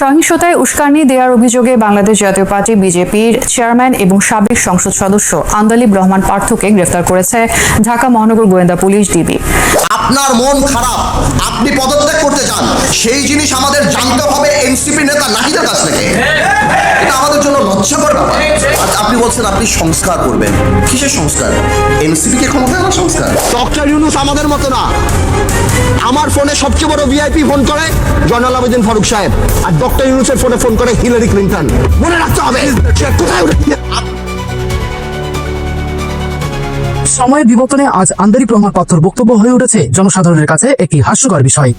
সহিংসতায় উস্কানি দেওয়ার অভিযোগে বাংলাদেশ জাতীয় পার্টি বিজেপির চেয়ারম্যান এবং সাবেক সংসদ সদস্য আন্দালিব রহমান পার্থকে গ্রেফতার করেছে ঢাকা মহানগর গোয়েন্দা পুলিশ ডিবি। আপনার মন খারাপ আপনি পদত্যাগ করতে চান সেই জিনিস আমাদের জানতে হবে এনসিপি নেতা নাহিদের কাছ থেকে। এটা আমাদের জন্য লজ্জাকর ব্যাপার। আপনি বলছেন আপনি সংস্কার করবেন। কিসের সংস্কার? এনসিপি কে ক্ষমতা আনার সংস্কার? ডক্টর ইউনুস আমাদের মতো না। আমার ফোনে সবচেয়ে বড় ভিআইপি ফোন করে জয়নাল আবেদিন ফারুক সাহেব। আর ডক্টর ইউনুসের ফোনে ফোন করে হিলারি ক্লিন্টন। মনে রাখতে হবে। কোথায় সময়ের বিবর্তনে আজ আন্দারি প্রমাণ পাত্র বক্তব্য হয়ে উঠেছে জনসাধারণের কাছে একটি হাস্যকর বিষয়।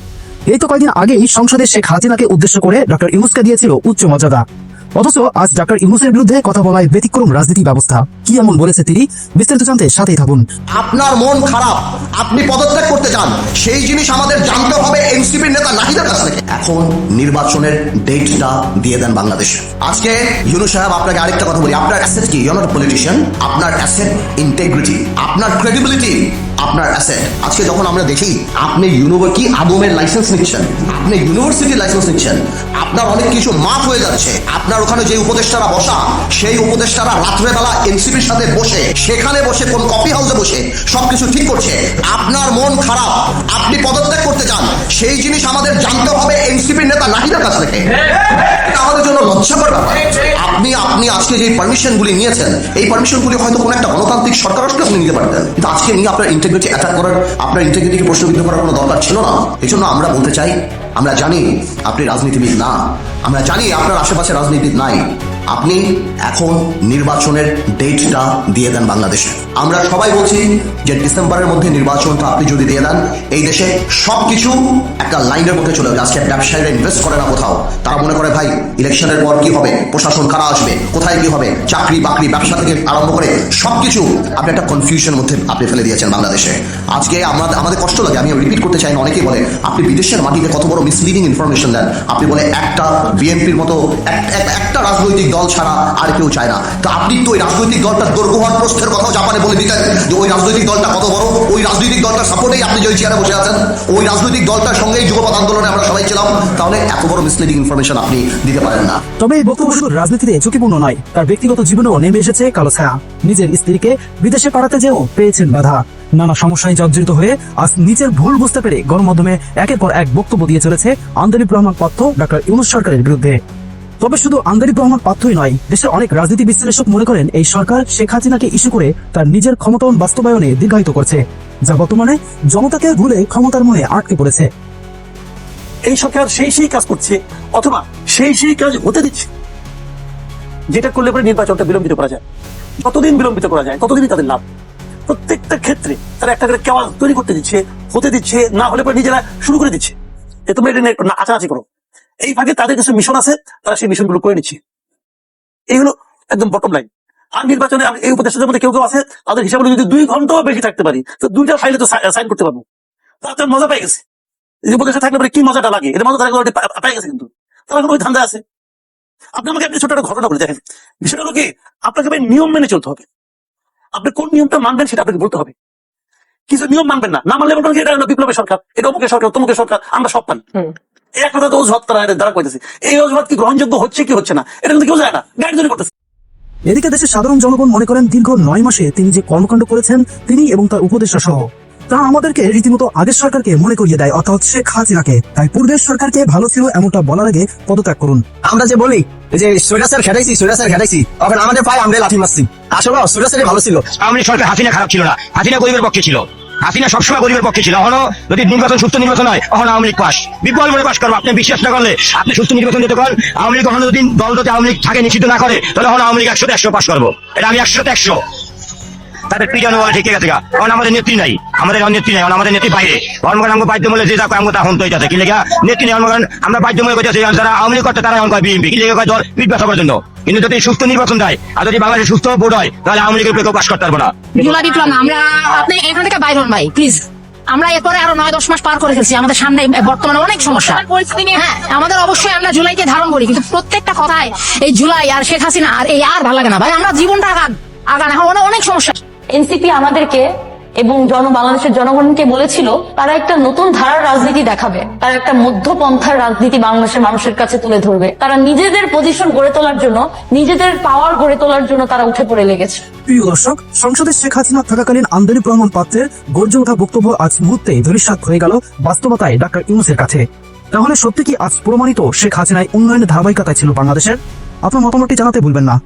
এই তো কয়েকদিন আগেই সংসদে শেখ হাসিনাকে উদ্দেশ্য করে ডক্টর ইউনুসকে দিয়েছিল উচ্চ মর্যাদা। অথচ আজ ডক্টর ইউনুসের বিরুদ্ধে কথা বলায় ব্যতিক্রম রাজনীতি ব্যবস্থা। কি এমন বলেছে তিনি? বিস্তারিত জানতে সাথেই থাকুন। আপনার মন খারাপ, আপনি পদত্যাগ করতে চান সেই জিনিস আমাদের জানতে হবে এনসিপির নেতা নাহিদের কাছ থেকে। এখন নির্বাচনের ডেটটা দিয়ে দেন বাংলাদেশ। আজকে ইউনু সাহেব, আপনাকে আরেকটা কথা বলি, আপনার অ্যাসেট কি? ইউর পলিটিশিয়ান আপনার অ্যাসেট ইন্টেগ্রিটি আপনার ক্রেডিবিলিটি আপনার অ্যাসেট আজকে যখন আমরা দেখি, আপনি ইউনিভার্সিটি আদমের লাইসেন্স নিচ্ছেন? আপনি ইউনিভার্সিটি লাইসেন্স নিচ্ছেন। আপনার অনেক কিছু মাফ হয়ে যাচ্ছে। আপনার ওখানে যে উপদেষ্টারা বসা, সেই উপদেষ্টারা রাত্রেবেলা এনসিপির সাথে বসে, সেখানে বসে, কোন কফি হাউসে বসে, সবকিছু ঠিক করছে। আপনার মন খারাপ। আপনি পদত্যাগ করতে চান। সেই জিনিস আমাদের জানতে হবে এনসিপির নেতা নাহিদের কাছ থেকে। আমাদের জন্য লজ্জাকর ব্যাপার আপনি আপনি আজকে যে পারমিশন গুলি নিয়েছেন, এই পারমিশন গুলি হয়তো কোনো একটা গণতান্ত্রিক সরকার আসলে আপনি নিতে পারতেন। কিন্তু আজকে নিয়ে আপনার ইন্টিগ্রিটি অ্যাটাক করার, আপনার ইন্টিগ্রিটিকে প্রশ্নবিদ্ধ করার কোনো দরকার ছিল না। এই জন্য আমরা বলতে চাই, আমরা জানি আপনি রাজনীতিবিদ না। আমরা জানি আপনার আশেপাশে রাজনীতিবিদ নাই। আপনি এখন নির্বাচনের ডেটটা দিয়ে দেন বাংলাদেশে। আমরা সবাই বলছি যে ডিসেম্বরের মধ্যে নির্বাচনটা আপনি যদি দিয়ে দেন, এই দেশে সবকিছু একটা লাইনের মধ্যে চলে যাবে। আজকে ব্যবসায়ীরা ইনভেস্ট করে না কোথাও। তারা মনে করে, ভাই, ইলেকশনের পর কি হবে? প্রশাসন কারা আসবে? কোথায় কি হবে? চাকরি বাকরি, ব্যবসা থেকে আরম্ভ করে সবকিছু আপনি একটা কনফিউশনের মধ্যে আপনি ফেলে দিয়েছেন বাংলাদেশে। আজকে আমাদের আমাদের কষ্ট লাগে। আমি রিপিট করতে চাই না, অনেকেই বলে, আপনি বিদেশের মাটিতে কত বড় মিসলিডিং ইনফরমেশন দেন? আপনি বলে, একটা বিএনপির মতো, এক- এক- একটা রাজনৈতিক দল ছাড়া আর কেউ চায় না। তো আপনি তো ওই রাজনৈতিক দলটার দৈর্ঘ্য হওয়ার প্রস্থের কথাও জাপানে বলে দিতেন যে ওই রাজনৈতিক দলটা কত বড়। ওই রাজনৈতিক দলটার সাপোর্টেই আপনি যে চেয়ারে বসে আছেন। ওই রাজনৈতিক দলটার সঙ্গেই যুগপৎ আন্দোলনে আমরা সবাই ছিলাম। তাহলে এত বড় মিসলিডিং ইনফরমেশন আপনি দিতে পারেন না। তবে এই বক্তব্য শুধু রাজনীতিতে ঝুঁকিপূর্ণ নয়, তার ব্যক্তিগত জীবনেও নেমে এসেছে কালো ছায়া। নিজের স্ত্রীকে বিদেশে পাঠাতে যেও পেয়েছেন বাধা। নানা সমস্যায় জর্জরিত হয়ে আজ নিজের ভুল বুঝতে পেরে গণমাধ্যমে একের পর এক বক্তব্য দিয়ে চলেছে আন্দরিপ রহমান পাত্র ডক্টর ইউনুস সরকারের বিরুদ্ধে। তবে শুধু আন্দরিপ রহমান পাত্রই নয়, দেশের অনেক রাজনীতি বিশ্লেষক মনে করেন এই সরকার শেখ হাসিনাকে ইস্যু করে তার নিজের ক্ষমতায়ন বাস্তবায়নে দীর্ঘায়িত করছে, যা বর্তমানে জনতাকে ভুলে ক্ষমতার মনে আটকে পড়েছে। এই সরকার সেই সেই কাজ করছে, অথবা সেই সেই কাজ হতে দিচ্ছে, যেটা করলে পরে নির্বাচনটা বিলম্বিত করা যায়। যতদিন বিলম্বিত করা যায়, ততদিনই তাদের লাভ। প্রত্যেকটা ক্ষেত্রে তারা একটা করে কেওয়াল তৈরি করতে দিচ্ছে, হতে দিচ্ছে, না হলে পরে নিজেরা শুরু করে দিচ্ছে। এ তোমরা এটা আচারাচি করো। এই ফাঁকে তাদের কিছু মিশন আছে, তারা সেই মিশনগুলো করে নিচ্ছে। এই হলো একদম বটম লাইন আর নির্বাচনে এই উপদেষ্টাদের মধ্যে কেউ কেউ আছে, তাদের হিসাবে যদি দুই ঘন্টাও বেশি থাকতে পারি। তো দুইটা ফাইলে তো সাইন করতে পারব। তাদের মজা পাই গেছে। এই উপদেশে থাকলে পরে কি মজাটা লাগে? এটা মজা থাকলে পাই গেছে কিন্তু। তারা ওই ধান্দা আছে। আপনি আমাকে একটা ছোট ঘটনা বলে, দেখেন। বিষয়টা হলো কি, আপনাকে ভাই নিয়ম মেনে চলতে হবে। আপনি কোন নিয়মটা মানবেন সেটা আপনাকে বলতে হবে। কিছু নিয়ম মানবেন না। না মানলে বলবেন বিপ্লবের সরকার, এটা অমুকের সরকার, তমুকের সরকার, আমরা সব পান এক কথা তো অজুহাত তারা কইতেছে। এই অজুহাত কি গ্রহণযোগ্য হচ্ছে কি হচ্ছে না? এটা কিন্তু কেউ যায় না। করতেছে। এদিকে দেশের সাধারণ জনগণ মনে করেন দীর্ঘ নয় মাসে তিনি যে কর্মকাণ্ড করেছেন তিনি এবং তার উপদেষ্টা সহ তা আমাদেরকে রীতিমতো আগের সরকারকে মনে করিয়ে দেয় অর্থাৎ শেখ হাসিনাকে। তাই পূর্বের সরকারকে ভালো ছিল এমনটা বলার আগে পদত্যাগ করুন। আমরা যে বলি যে সোজা স্যার খেটাইছি সোজা স্যার খেটাইছি এখন আমাদের পায়ে আমরা লাঠি মারছি। আসলে সোজা স্যারই ভালো ছিল। লীগ সরকার হাসিনা খারাপ ছিল না। হাসিনা গরিবের পক্ষে ছিল। হাসিনা সবসময় গরিবের পক্ষে ছিল। এখনও যদি নির্বাচন সুস্থ নির্বাচন হয় তখন আওয়ামী লীগ পাস। বিপুল মনে পাস করব, আপনি বিশ্বাস না করলে আপনি সুস্থ নির্বাচন দিতে করেন আওয়ামী লীগ কখনো যদি দল যদি আওয়ামী লীগ থাকে, নিষিদ্ধ না করে, তাহলে এখন আওয়ামী লীগ একশো একশো পাস করব। এটা আমি একশো একশো। তাদের পিটানো বলে ঠিক আছে কারণ আমাদের নেত্রী নাই। আমাদের নেত্রী নাই আমাদের নেত্রী বাইরে। ধর্মগণ আমাকে বাধ্য মূল্যে যে দেখো আমাকে তখন তো যাচ্ছে কি লেখা নেত্রী নেই আমরা বাধ্য মূল্য যারা আওয়ামী লীগ করতে তারা এখন কয় বিএনপি। কি লেখা কয় দল পিঠ ব্যথা পর্যন্ত কিন্তু যদি সুস্থ নির্বাচন দেয় আর যদি বাংলাদেশে সুস্থ ভোট হয় তাহলে আওয়ামী লীগের কেউ পাস করতে পারব না। বিপ্লব আমরা আপনি এখান থেকে বাইর হন ভাই প্লিজ আমরা এরপরে আরও নয় দশ মাস পার করে ফেলছি আমাদের সামনে বর্তমানে অনেক সমস্যা। হ্যাঁ আমাদের অবশ্যই আমরা জুলাইকে ধারণ করি কিন্তু প্রত্যেকটা কথায় এই জুলাই আর শেখ হাসিনা আর এই আর ভালো লাগে না। ভাই আমরা জীবনটা আগান আগান এখন অনেক- অনেক সমস্যা। এনসিপি আমাদেরকে এবং জন, বাংলাদেশের জনগণকে বলেছিল, তারা একটা নতুন ধারার রাজনীতি দেখাবে। তারা একটা মধ্যপন্থার রাজনীতি বাংলাদেশের মানুষের কাছে তুলে ধরবে। তারা নিজেদের পজিশন গড়ে তোলার জন্য, নিজেদের পাওয়ার গড়ে তোলার জন্য তারা উঠে পড়ে লেগেছে। প্রিয় দর্শক সংসদে শেখ হাসিনা থাকাকালীন আন্দোলন রহমান পাত্রের গর্জে ওঠা বক্তব্য আজ মুহূর্তে ধরিসাত হয়ে গেল বাস্তবতায় ডাক্তার ইউনুসের কাছে। তাহলে সত্যি কি আজ প্রমাণিত শেখ হাসিনায় উন্নয়নের ধারাবাহিকতায় ছিল বাংলাদেশের? আপনার মতামতটি জানাতে ভুলবেন না।